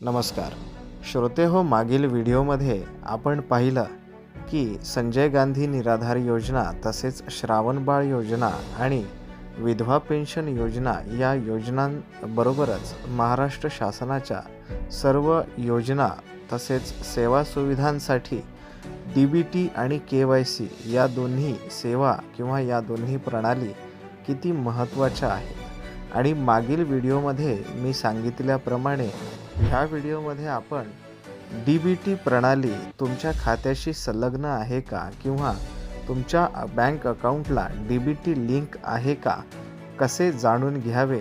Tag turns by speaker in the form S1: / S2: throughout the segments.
S1: नमस्कार. श्रोते हो मागील व्हिडिओमध्ये आपण पाहिलं की संजय गांधी निराधार योजना तसेच श्रावणबाळ योजना आणि विधवा पेन्शन योजना या योजनांबरोबरच महाराष्ट्र शासनाच्या सर्व योजना तसेच सेवा सुविधांसाठी डी बी टी आणि के वाय सी या दोन्ही सेवा किंवा या दोन्ही प्रणाली किती महत्त्वाच्या आहेत? आणि मागील व्हिडिओमध्ये मी सांगितल्याप्रमाणे ह्या व्हिडिओमध्ये आपण डी बी टी प्रणाली तुमच्या खात्याशी संलग्न आहे का? किंवा तुमच्या बँक अकाउंटला डी बी टी लिंक आहे का? कसे जाणून घ्यावे?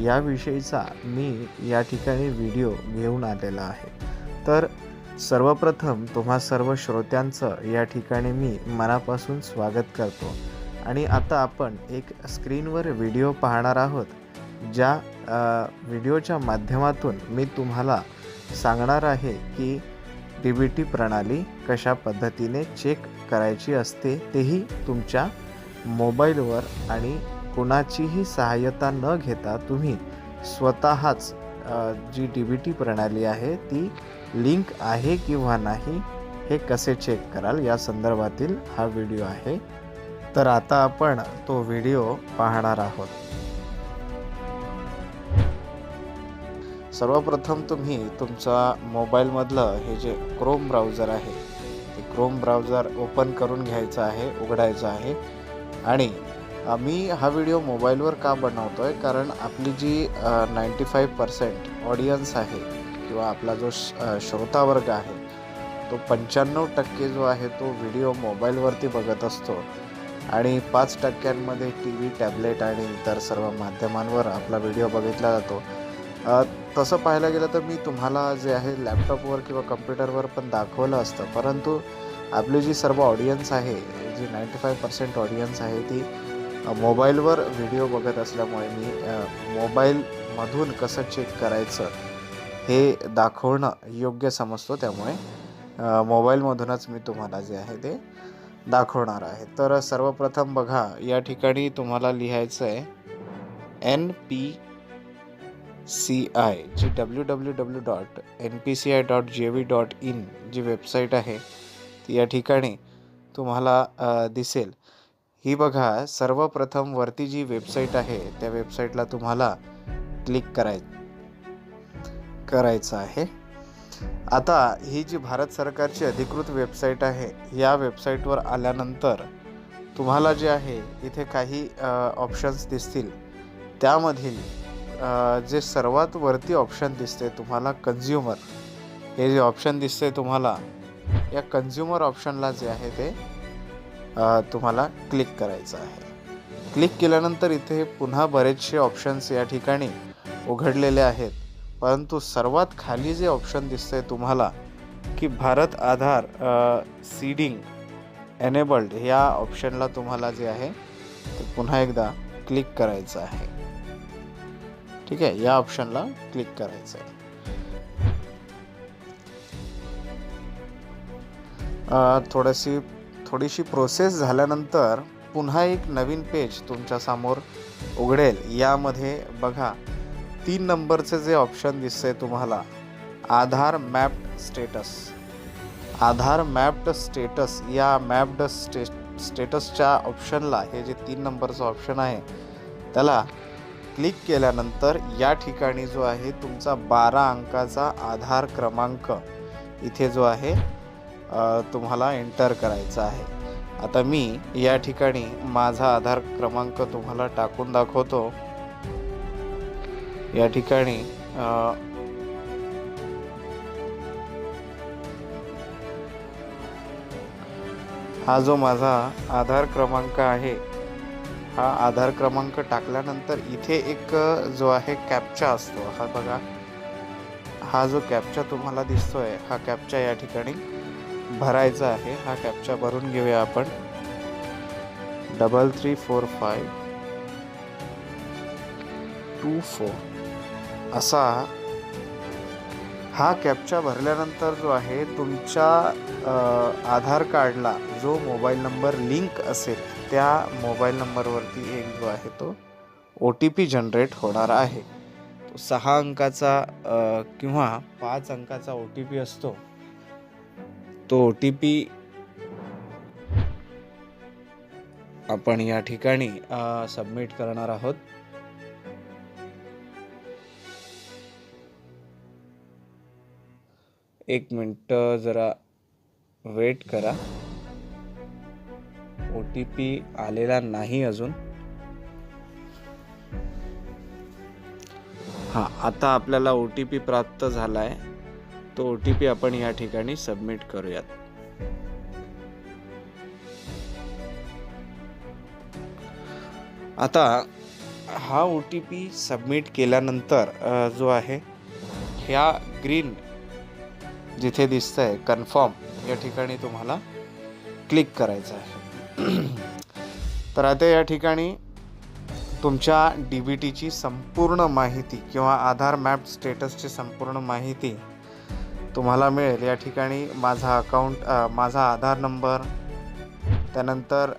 S1: याविषयीचा मी या ठिकाणी व्हिडिओ घेऊन आलेला आहे. तर सर्वप्रथम तुम्हा सर्व श्रोत्यांचं या ठिकाणी मी मनापासून स्वागत करतो. आणि आता आपण एक स्क्रीनवर व्हिडिओ पाहणार आहोत. ज्या व्हिडिओच्या माध्यमातून मी तुम्हाला सांगणार आहे की डी बी टी प्रणाली कशा पद्धतीने चेक करायची असते तेही तुमच्या मोबाईलवर आणि कुणाचीही सहाय्यता न घेता तुम्ही स्वतःच जी डी बी टी प्रणाली आहे ती लिंक आहे किंवा नाही हे कसे चेक कराल या संदर्भातील हा व्हिडिओ आहे. तर आता आपण तो व्हिडिओ पाहणार आहोत. सर्वप्रथम तुम्ही तुमचा मोबाईलमधलं हे जे क्रोम ब्राउझर आहे ते क्रोम ब्राउझर ओपन करून घ्यायचं आहे उघडायचं आहे. आणि मी हा व्हिडिओ मोबाईलवर का बनवतो आहे कारण आपली जी नाईंटी फाईव्ह पर्सेंट ऑडियन्स आहे किंवा आपला जो श- श्रोतावर्ग आहे तो पंच्याण्णव टक्के जो आहे तो व्हिडिओ मोबाईलवरती बघत असतो. आणि पाच टक्क्यांमध्ये टी व्ही टॅबलेट आणि इतर सर्व माध्यमांवर आपला व्हिडिओ बघितला जातो. तसं पाहायला गेलं तर मी तुम्हाला जे आहे लॅपटॉपवर किंवा कम्प्युटरवर पण दाखवलं असतं. परंतु आपली जी सर्व ऑडियन्स आहे जी नाईंटी फाईव्ह पर्सेंट ऑडियन्स आहे ती मोबाईलवर व्हिडिओ बघत असल्यामुळे मी मोबाईलमधून कसं चेक करायचं हे दाखवणं योग्य समजतो. त्यामुळे मोबाईलमधूनच मी तुम्हाला जे आहे ते दाखवणार आहे. तर सर्वप्रथम बघा या ठिकाणी तुम्हाला लिहायचं आहे N P C I G W W W dot N P C I dot J V dot in G website आहे ती या ठिकाणी तुम्हाला दिसेल. ही बघा सर्वप्रथम वरती जी वेबसाईट आहे त्या वेबसाईटला तुम्हाला क्लिक कराय करायचं आहे. आता ही जी भारत सरकारची अधिकृत वेबसाईट आहे या वेबसाईटवर आल्यानंतर तुम्हाला जे आहे इथे काही ऑप्शन्स दिसतील. त्यामधील जे सर्वात वरती ऑप्शन दिसते तुम्हाला कन्झ्युमर हे जे ऑप्शन दिसते तुम्हाला या कन्झ्युमर ऑप्शनला जे आहे ते तुम्हाला क्लिक करायचं आहे. क्लिक केल्यानंतर इथे पुन्हा बरेचसे ऑप्शन्स या ठिकाणी उघडलेले आहेत. परंतु सर्वात खाली जे ऑप्शन दिसतंय तुम्हाला की भारत आधार सीडिंग एनेबल्ड ह्या ऑप्शनला तुम्हाला जे आहे ते पुन्हा एकदा क्लिक करायचं आहे. ठीक आहे या ऑप्शनला क्लिक करायचं आहे थोडीशी थोडीशी प्रोसेस झाल्यानंतर पुन्हा एक नवीन पेज तुमच्यासमोर उघडेल. यामध्ये बघा तीन नंबरचे जे ऑप्शन दिसतंय तुम्हाला Aadhaar mapped status. Aadhaar mapped status या मॅप्ड स्टे स्टेटसच्या ऑप्शनला हे जे तीन नंबरचं ऑप्शन आहे त्याला क्लिक केल्यानंतर या ठिकाणी जो आहे तुमचा बारा अंकाचा आधार क्रमांक इथे जो आहे तुम्हाला एंटर करायचा आहे. आता मी या ठिकाणी माझा आधार क्रमांक तुम्हाला टाकून दाखवतो. या ठिकाणी हा जो माझा आधार क्रमांक आहे हा आधार क्रमांक टाकल्यानंतर इथे एक जो आहे कॅपचा असतो. हा बघा. हा जो कॅपचा तुम्हाला दिसतोय हा कॅपचा या ठिकाणी भरायचा आहे. हा कॅपचा भरून घेऊया आपण. Double three four five two four असा हा कॅपचा भरल्यानंतर जो आहे तुमच्या आधार कार्डला जो मोबाईल नंबर लिंक असेल त्या मोबाईल नंबरवरती एक जो आहे तो ओ टी पी जनरेट होणार आहे. सहा अंकाचा किंवा पाच अंकाचा ओ टी पी असतो. तो ओ टी पी आपण या ठिकाणी सबमिट करणार आहोत. एक मिनटं जरा वेट करा. ओ टी पी आलेला नाही अजून. हा आता आपल्याला ओ टी पी प्राप्त झाला आहे तो ओ टी पी आपण या ठिकाणी सबमिट करूयात. आता हा ओ टी पी सबमिट केल्यानंतर जो आहे ह्या ग्रीन जिथे दिसतंय कन्फर्म या ठिकाणी तुम्हाला क्लिक करायचं आहे. तर आता या ठिकाणी तुमच्या डी बी टीची संपूर्ण माहिती किंवा आधार मॅप स्टेटसची संपूर्ण माहिती तुम्हाला मिळेल. या ठिकाणी माझा अकाउंट माझा आधार नंबर त्यानंतर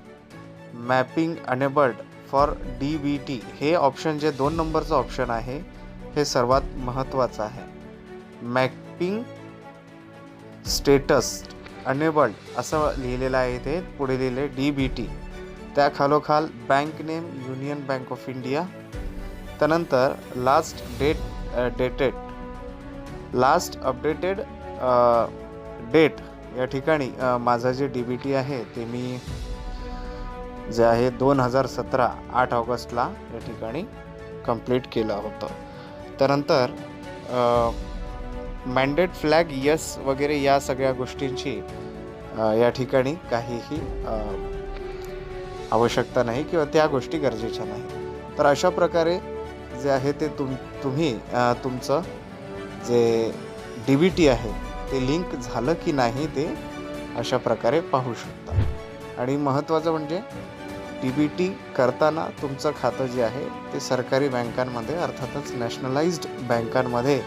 S1: mapping enabled for D B T हे ऑप्शन जे दोन नंबरचं ऑप्शन आहे हे सर्वात महत्त्वाचं आहे. मॅपिंग स्टेटस अनेबल्ड असं लिहिलेलं आहे इथे पुढे लिहिले डी बी टी. त्या खालोखाल bank name Union bank of India. त्यानंतर last date dated. Last updated date या ठिकाणी माझं जे डी बी टी आहे ते मी जे आहे दोन हजार सतरा आठ ऑगस्टला या ठिकाणी कंप्लीट केलं होतं. त्यानंतर मॅन्डेट फ्लॅग यस वगैरे या सगळ्या गोष्टींची या ठिकाणी काहीही आवश्यकता नाही किंवा त्या गोष्टी गरजेच्या नाही तर अशा प्रकारे जे आहे ते तुम तुम्ही तुमचं जे डी बी टी आहे ते लिंक झालं की नाही ते अशा प्रकारे पाहू शकता. आणि महत्त्वाचं म्हणजे डी बी टी करताना तुमचं खातं जे आहे ते सरकारी बँकांमध्ये अर्थातच नॅशनलाइज्ड बँकांमध्ये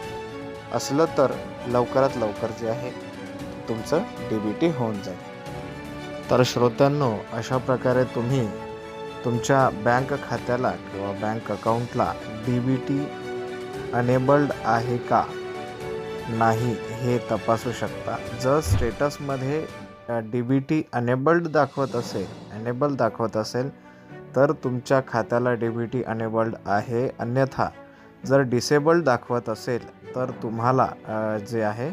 S1: असलं तर लवकरात लवकर जे आहे तुमचं डी बी टी होऊन जाईल. तर श्रोत्यांनो अशा प्रकारे तुम्ही तुमच्या बँक खात्याला किंवा बँक अकाउंटला डी बी टी अनेबल्ड आहे का नाही हे तपासू शकता. जर स्टेटसमध्ये डी बी टी अनेबल्ड दाखवत असेल अनेबल दाखवत असेल तर तुमच्या खात्याला डी बी टी अनेबल्ड आहे. अन्यथा जर डिसेबल्ड दाखवत असेल तर तुम्हाला जे आहे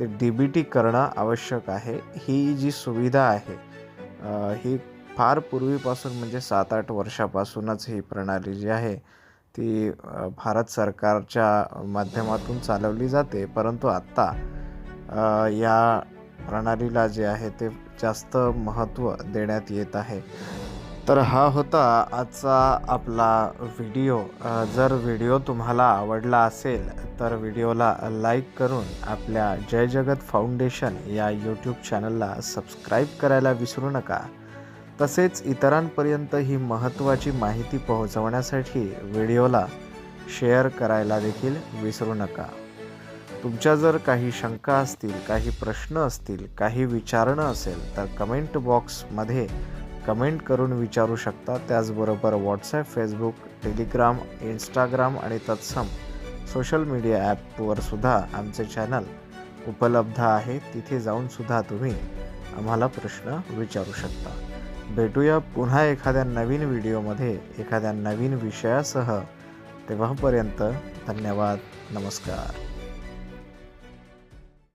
S1: ते डी बी टी करणं आवश्यक आहे. ही जी सुविधा आहे ही फार पूर्वीपासून म्हणजे सात आठ वर्षापासूनच ही प्रणाली जी आहे ती भारत सरकारच्या माध्यमातून चालवली जाते. परंतु आत्ता या प्रणालीला जे आहे ते जास्त महत्त्व देण्यात येत आहे. तर हा होता आजचा आपला व्हिडिओ. जर व्हिडिओ तुम्हाला आवडला असेल तर व्हिडिओला लाईक करून आपल्या जय जगत फाउंडेशन या यूट्यूब चॅनलला सबस्क्राईब करायला विसरू नका. तसेच इतरांपर्यंत ही महत्त्वाची माहिती पोहोचवण्यासाठी व्हिडिओला शेअर करायला देखील विसरू नका. तुमच्या जर काही शंका असतील काही प्रश्न असतील काही विचारणं असेल तर कमेंट बॉक्समध्ये कमेंट करून विचारू शकता. त्याचबरोबर व्हॉट्सॲप फेसबुक टेलिग्राम इंस्टाग्राम आणि तत्सम सोशल मीडिया ॲपवर सुद्धा आमचे चॅनल उपलब्ध आहे. तिथे जाऊन सुद्धा तुम्ही आम्हाला प्रश्न विचारू शकता. भेटूया पुन्हा एखाद्या नवीन व्हिडिओमध्ये एखाद्या नवीन विषयासह. तेव्हापर्यंत धन्यवाद नमस्कार.